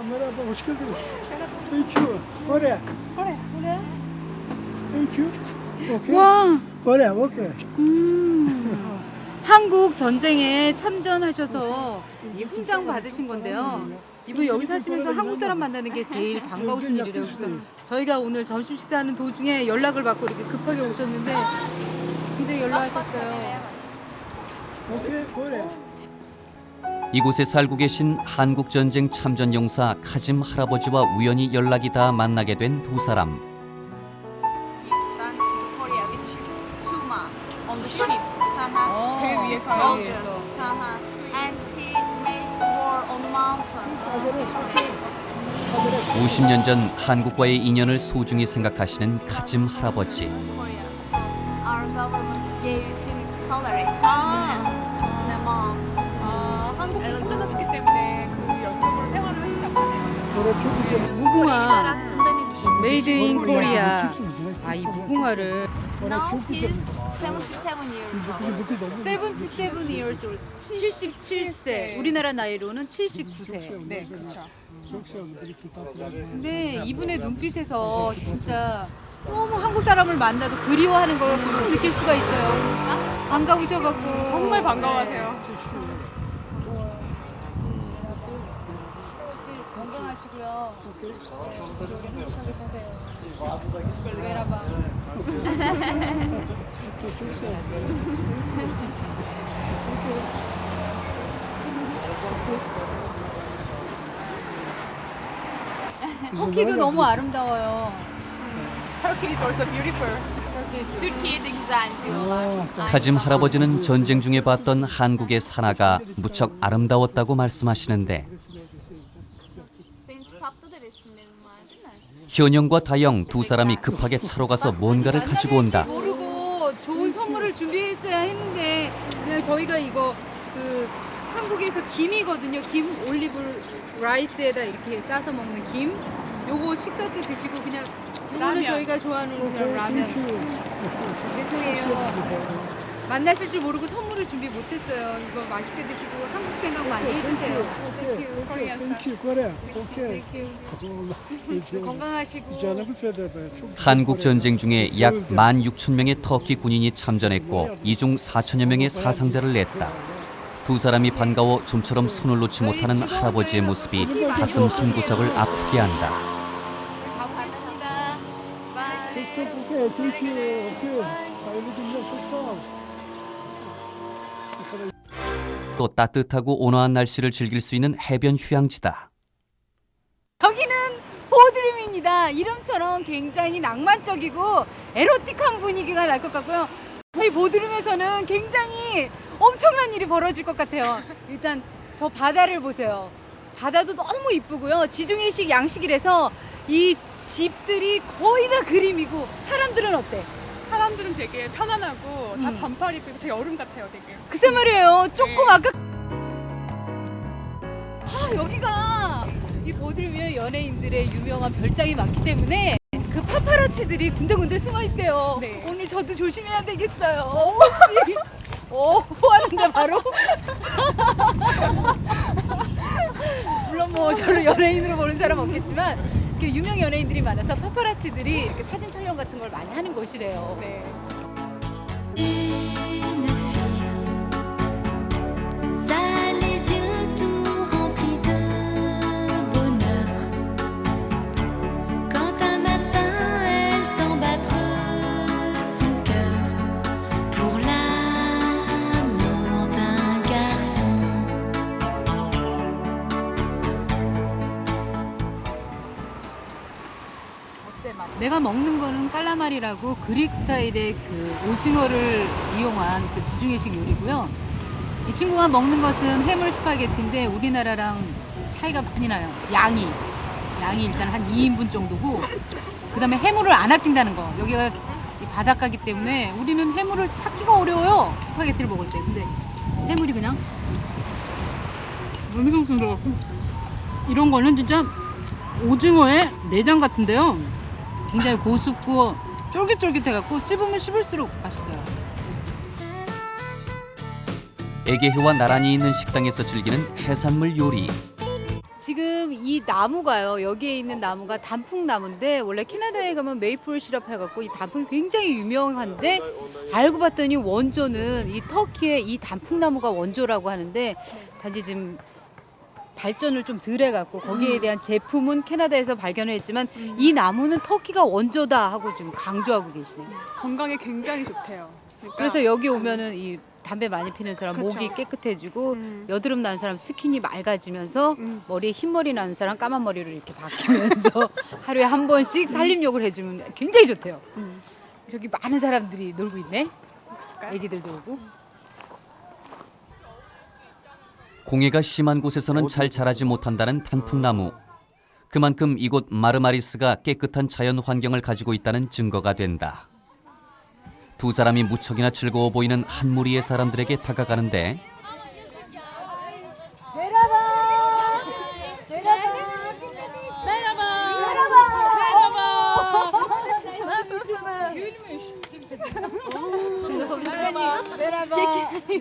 Merhaba, hoş geldiniz. Thank you. Kore. 그래. 그래? Thank you. Okay. 와, Kore, okay. 음. 한국 전쟁에 참전하셔서 이 훈장 받으신 건데요. 이분 여기 사시면서 한국 사람 만나는 게 제일 반가우신 일이래요. 그래서 저희가 오늘 점심 식사하는 도중에 연락을 받고 이렇게 급하게 오셨는데 굉장히 연락하셨어요. Okay, Kore. 이곳에 살고 계신 한국 전쟁 참전 용사 카짐 할아버지와 우연히 연락이 닿아 만나게 된 두 사람. We ran to Korea with ship two months on the ship. Uh-huh. 어, 배배 위에서. soldiers. 위에서. Uh-huh. And he made war on mountains. 50년 전 한국과의 인연을 소중히 생각하시는 카짐 할아버지. 무궁화 메이드 인 코리아. 아 이 무궁화를 Now he's 77 years old. Bugün bugün oldu. 77 years old. 77세. 우리나라 나이로는 79세. 네, 그렇죠. 근데 이분의 눈빛에서 진짜 너무 한국 사람을 만나도 그리워하는 걸확 느낄 수가 있어요. 반가우셔갖고 정말 반가워하세요. 네. 건강하시고요. 행복하게 사세요. 외라방. 터키도 너무 아름다워요. Turkey is also beautiful. Güzel diyorlar. 카짐 할아버지는 전쟁 중에 봤던 한국의 산하가 무척 아름다웠다고 말씀하시는데 현영과 다영 두 사람이 급하게 차로 가서 뭔가를 가지고 온다. 모르고 좋은 선물을 준비했어야 했는데 그냥 저희가 이거 그 한국에서 김이거든요. 김 올리브 라이스에다 이렇게 싸서 먹는 김. 요거 식사 때 드시고 그냥 요거는 라면. 저희가 좋아하는 그냥 라면. You. 죄송해요. 만나실 줄 모르고 선물을 준비 못했어요. 이거 맛있게 드시고 한국 생각 많이 해주세요. 땡큐. 땡큐. 건강하시고. Çok 한국 전쟁 중에 약 16,000명의 터키 군인이 참전했고 이중 4천여 명의 사상자를 냈다. 두 사람이 반가워 좀처럼 손을 놓지 못하는 할아버지의 모습이 가슴 한 구석을 아프게 한다. 가보겠습니다. 바이. 또 따뜻하고 온화한 날씨를 즐길 수 있는 해변 휴양지다. 여기는 보드림입니다. 이름처럼 굉장히 낭만적이고 에로틱한 분위기가 날 것 같고요. 이 보드림에서는 굉장히 엄청난 일이 벌어질 것 같아요. 일단 저 바다를 보세요. 바다도 너무 이쁘고요. 지중해식 양식이라서 이 집들이 거의 다 그림이고 사람들은 어때? 사람들은 되게 편안하고 다 음. 반팔 입고 되게 여름 같아요, 되게. 글쎄 말이에요. 조금 네. 아까 아 여기가 이 보드림에 연예인들의 유명한 별장이 많기 때문에 그 파파라치들이 군데군데 숨어 있대요. 네. 오늘 저도 조심해야 되겠어요. 혹시 오 하는데 바로 물론 뭐 저를 연예인으로 보는 사람 없겠지만 그 유명 연예인들이 많아서 파파라치들이 이렇게 사진 촬영 같은 걸 많이 하는 곳이래요. 네. 내가 먹는 거는 깔라마리라고 그릭 스타일의 그 오징어를 이용한 그 지중해식 요리고요. 이 친구가 먹는 것은 해물 스파게티인데 우리나라랑 차이가 많이 나요. 양이 양이 일단 한 2인분 정도고 그 다음에 해물을 안 아낀다는 거. 여기가 이 바닷가기 때문에 우리는 해물을 찾기가 어려워요. 스파게티를 먹을 때. 근데 해물이 그냥 물미동통 들어갔고 이런 거는 진짜 오징어의 내장 같은데요. 굉장히 고습고 쫄깃쫄깃해갖고 씹으면 씹을수록 맛있어요. 애기해와 나란히 있는 식당에서 즐기는 해산물 요리. 지금 이 나무가요. 여기에 있는 나무가 단풍나무인데 원래 캐나다에 가면 메이플 시럽 해갖고 이 단풍이 굉장히 유명한데 알고 봤더니 원조는 이 터키의 이 단풍나무가 원조라고 하는데 단지 지금 발전을 좀 덜 해갖고 거기에 대한 제품은 캐나다에서 발견을 했지만 이 나무는 터키가 원조다 하고 지금 강조하고 계시네요. 건강에 굉장히 좋대요. 그러니까 그래서 여기 오면은 이 담배 많이 피는 사람 그쵸. 목이 깨끗해지고 음. 여드름 나는 사람 스킨이 맑아지면서 음. 머리에 흰머리 나는 사람 까만 머리로 이렇게 바뀌면서 하루에 한 번씩 살림욕을 해주면 굉장히 좋대요. 음. 저기 많은 사람들이 놀고 있네. 애기들도 오고. 공해가 심한 곳에서는 잘 자라지 못한다는 단풍나무. 그만큼 이곳 마르마리스가 깨끗한 자연 환경을 가지고 있다는 증거가 된다. 두 사람이 무척이나 즐거워 보이는 한 무리의 사람들에게 다가가는데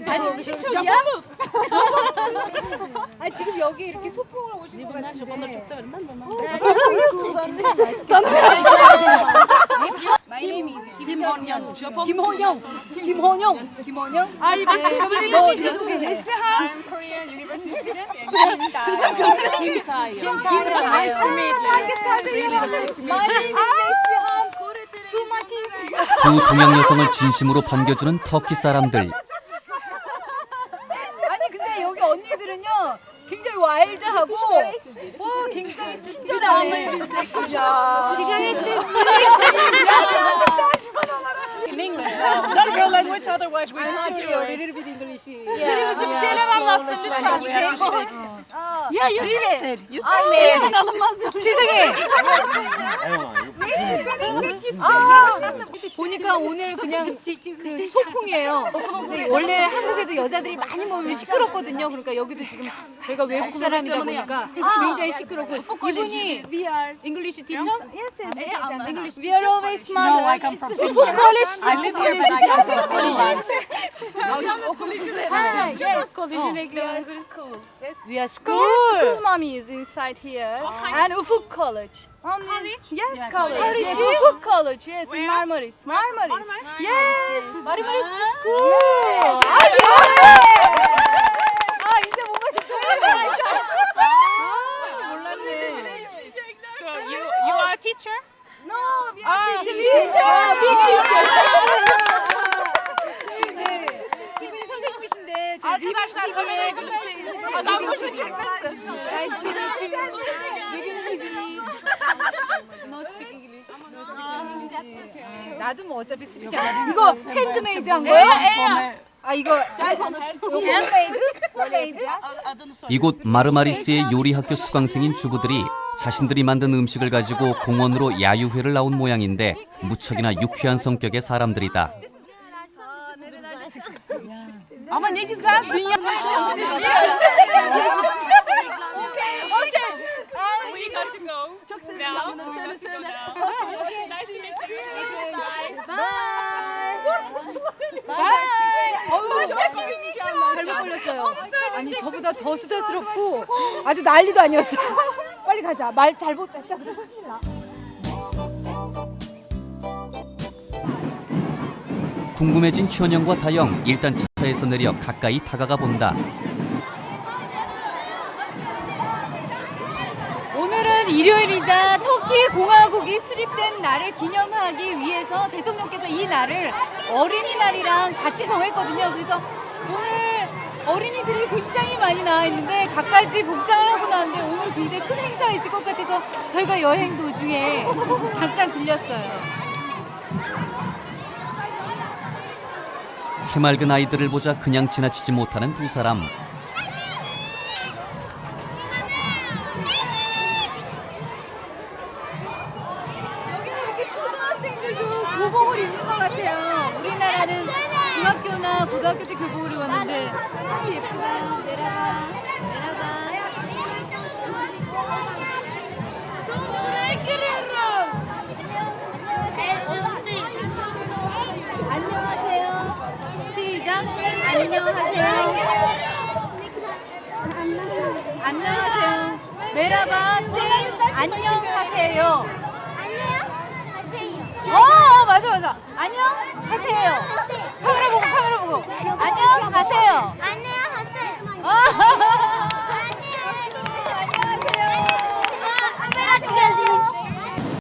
아니 친척이야? 아 지금 여기 이렇게 소풍을 오신 것 같은데. My name is 김헌영. 김헌영. 김헌영. 김헌영. 아니 너 소개해. I'm Korean university student and Kim Tae. Kim Tae. Kim Tae. Nice to meet 두 동양 여성을 진심으로 반겨주는 터키 사람들. 아니 근데 여기 언니들은요 굉장히 와일드하고 와 굉장히 친절하네. 야. in English now. Not real language, otherwise we I'm can't do sorry, a it. little bit English. Yeah, Bizim yeah, şeyler slow anlatsın English lütfen. language. We have to speak. Yeah, you tasted. You 아, tasted. 네. 세상에. 아, 보니까 오늘 그냥 그 소풍이에요. 근데 원래 한국에도 여자들이 많이 모이면 시끄럽거든요. 그러니까 여기도 지금 저희가 외국 사람이다 보니까 굉장히 시끄럽고 이분이 English teacher? Yes, yes. English We are always smart. No, I come from Finland. college. I live here, but I come from Finland. We are school. School mommy is inside here. And Ufuk College. College? Yes, college. Yes, Ufuk College. Yes, in Marmaris. Marmaris. Yes. 마리마리스 스쿨. 아, 예. 아, 이제 뭔가 좀 아, 몰랐네. So you you are a teacher? No, we are 아, teacher. big teacher. 네. 이분이 선생님이신데 저희 Arkadaşlar kameraya gülüşün. Adam boşa çekmesin. Nice to meet you. Vegan TV. No speak English. No speak English. 아, 나도 뭐 어차피 해. 이거 핸드메이드 한 거야? 아 이거? 이곳 마르마리스의 요리 학교 수강생인 주부들이 자신들이 만든 음식을 가지고 공원으로 야유회를 나온 모양인데 무척이나 유쾌한 성격의 사람들이다. Ama ne güzel dünya. Çok. We got to go now. Nice to meet you. 걸렸어요. 아니 저보다 더 수다스럽고 아주 난리도 아니었어. 빨리 가자. 말 잘못했다. 큰일 나. 궁금해진 현영과 다영 일단 차에서 내려 가까이 다가가 본다. 오늘은 일요일이자 터키 공화국이 수립된 날을 기념하기 위해서 대통령께서 이 날을 어린이날이랑 같이 정했거든요. 그래서 오늘 어린이들이 굉장히 많이 나와 있는데 각가지 복장을 하고 나왔는데 오늘 굉장히 큰 행사가 있을 것 같아서 저희가 여행 도중에 잠깐 들렸어요. 해맑은 아이들을 보자 그냥 지나치지 못하는 두 사람. 여기는 이렇게 초등학생들도 교복을 입는 것 같아요. 우리나라는 중학교나 교복을 입었는데 아 예쁘다. 내려가. 내려가. 안녕하세요. 시작. 안녕하세요. 안녕하세요. 메라바 쌤 안녕하세요. 안녕하세요. 어, 어 맞아 맞아. 안녕하세요. 안녕 가세요. 안녕 하세요. 어.